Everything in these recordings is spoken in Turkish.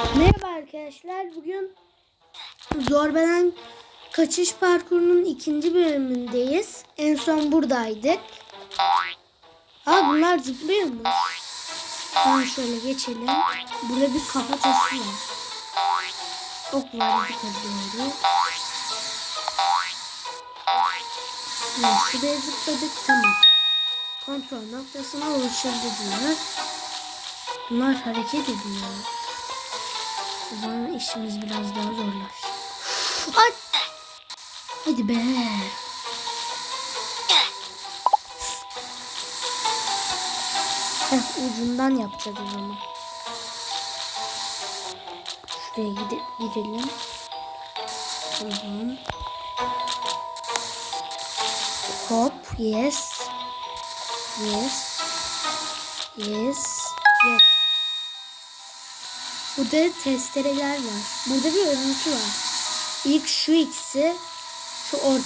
Merhaba arkadaşlar. Bugün Zorbadan Kaçış Parkuru'nun ikinci bölümündeyiz. En son buradaydık. Aa bunlar zıplıyor mu? Tamam şöyle geçelim. Burada bir kafatası var. Ok var yukarı doğru. Evet, şuraya zıpladık. Tamam. Kontrol noktasına ulaşıldı diyor. Bunlar hareket ediyor. O işimiz biraz daha zorlaştı. Ay! Hadi be. Heh, ucundan yapacağız o zaman. Şuraya gide gidelim. Tamam. Hop, yes. Yes. Yes. Yes. Burada testereler var. Burada bir örüntü var. İlk şu ikisi, şu or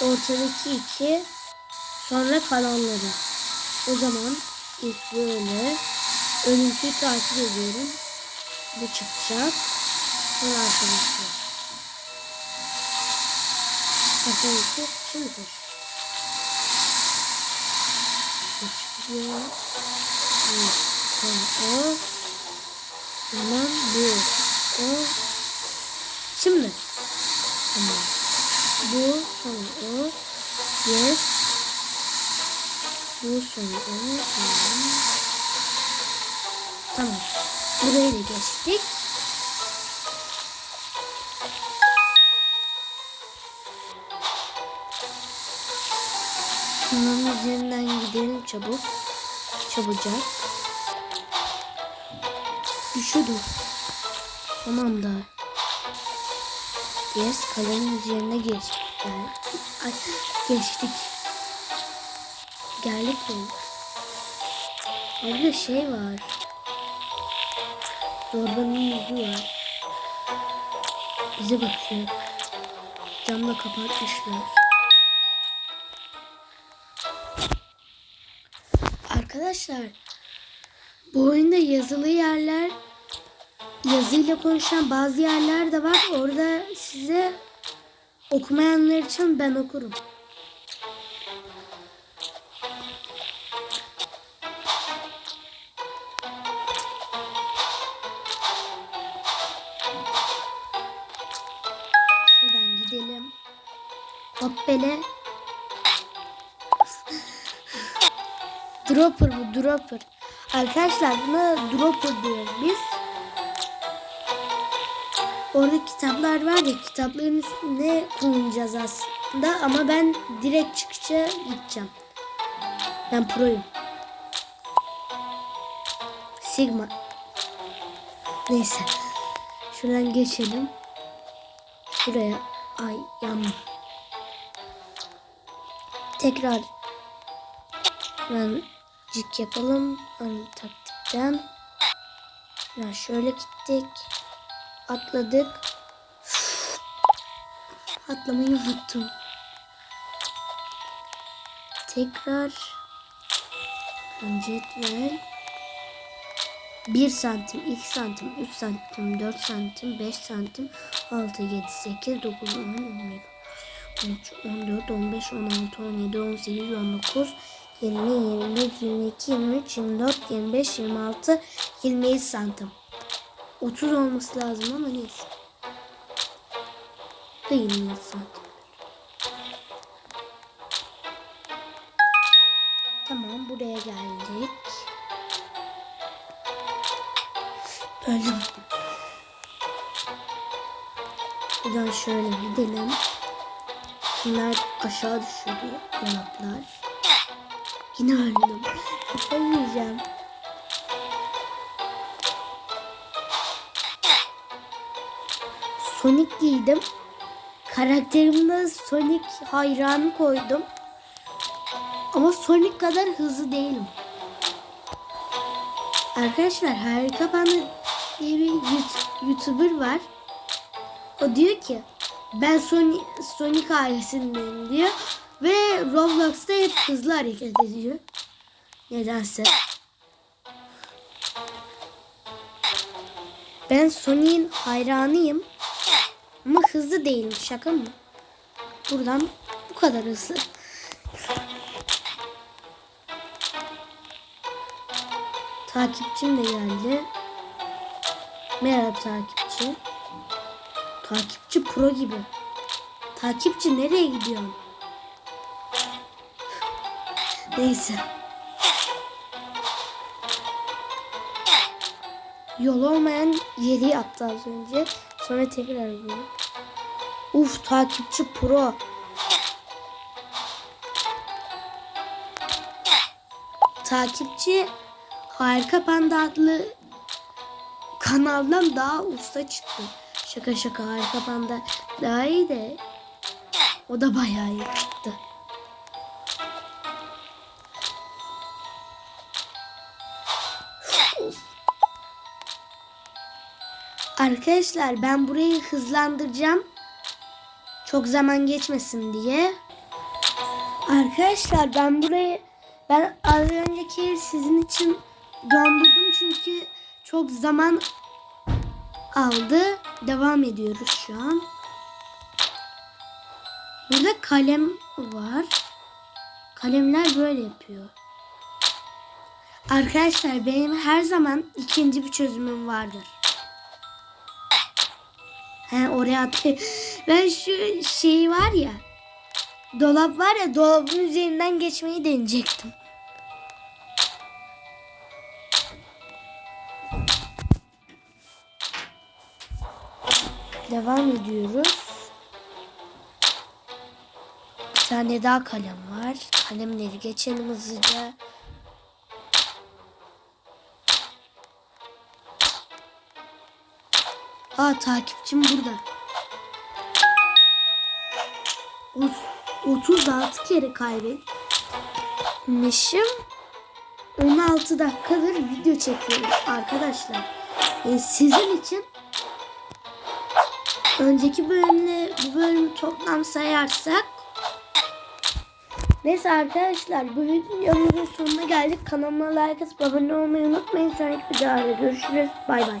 ortadaki iki, sonra kalanları. O zaman ilk böyle örüntüyü takip ediyorum. Bu çıkacak. Sonra arkadaşı. Arkadaşı şimdi koş. Bu çıkıyor. Bu. Sonra o. Tamam bu. O. Şimdi. Tamam. Bu sonra o. Yes. Bu sonra o. Tamam. Tamam. Buraya da geçtik. Bunların üzerinden gidelim çabuk. Çabucak. Düşüyordu. Tamam da. Yes kalenin üzerine geç. Yani, ay, geçtik. Geldik mi? Orada şey var. Zorbanın yüzü var. Bize bakıyor. Camla kapatmışlar. Arkadaşlar bu oyunda yazılı yerler yazıyla konuşan bazı yerler de var. Orada size okumayanlar için ben okurum. Şuradan gidelim. Hoppele. Dropper bu dropper. Arkadaşlar buna dropper diyoruz biz. Orada kitaplar var ya kitapların üstüne koyacağız aslında ama ben direkt çıkışa gideceğim. Ben proyum. Sigma. Neyse. Şuradan geçelim. Şuraya. Ay yandım. Tekrar ben cik yapalım. Aynı taktikten. Ya şöyle gittik. Atladık. Atlamayı unuttum. Tekrar cetvel 1 santim, 2 santim, 3 santim, 4 santim, 5 santim, 6, 7, 8, 9, 10, 11, 13, 14, 15, 16, 17, 18, 19, 20, 21, 22, 23, 24, 25, 26, 27 santim. 30 olması lazım ama neyse. Da 27 santim. Tamam buraya geldik. Öldüm. Buradan şöyle gidelim. Şunlar aşağı düşürdü dolaplar. Yine öldüm. Kafayı yiyeceğim. Sonic giydim. Karakterimde Sonic hayranı koydum. Ama Sonic kadar hızlı değilim. Arkadaşlar Harika Panda diye bir YouTuber var. O diyor ki ben Sonic, Sonic ailesindeyim diyor. Ve Roblox'ta hep hızlı hareket ediyor. Nedense. Ben Sonic'in hayranıyım. Ama hızlı değilim. Şaka mı? Buradan bu kadar hızlı. Takipçim de geldi. Merhaba takipçi. Takipçi pro gibi. Takipçi nereye gidiyorsun? Neyse. Yol olmayan yeri yaptı az önce. Sonra tekrar bu. Uf takipçi pro. Takipçi Harika Panda adlı kanaldan daha usta çıktı. Şaka şaka Harika Panda daha iyi de o da bayağı iyi çıktı. Arkadaşlar ben burayı hızlandıracağım. Çok zaman geçmesin diye. Arkadaşlar ben burayı ben az önceki sizin için dondurdum çünkü çok zaman aldı. Devam ediyoruz şu an. Burada kalem var. Kalemler böyle yapıyor. Arkadaşlar benim her zaman ikinci bir çözümüm vardır. He oraya atayım. Ben şu şey var ya. Dolap var ya dolabın üzerinden geçmeyi deneyecektim. Devam ediyoruz. Bir tane daha kalem var. Kalemleri geçelim hızlıca. Aa takipçim burada. Of, 36 kere kaybetmişim. 16 dakikadır video çekiyorum arkadaşlar. E, sizin için önceki bölümle bu bölümü toplam sayarsak Neyse arkadaşlar bu videomuzun sonuna geldik. Kanalıma like atıp abone olmayı unutmayın. Sonraki videoda görüşürüz. Bay bay.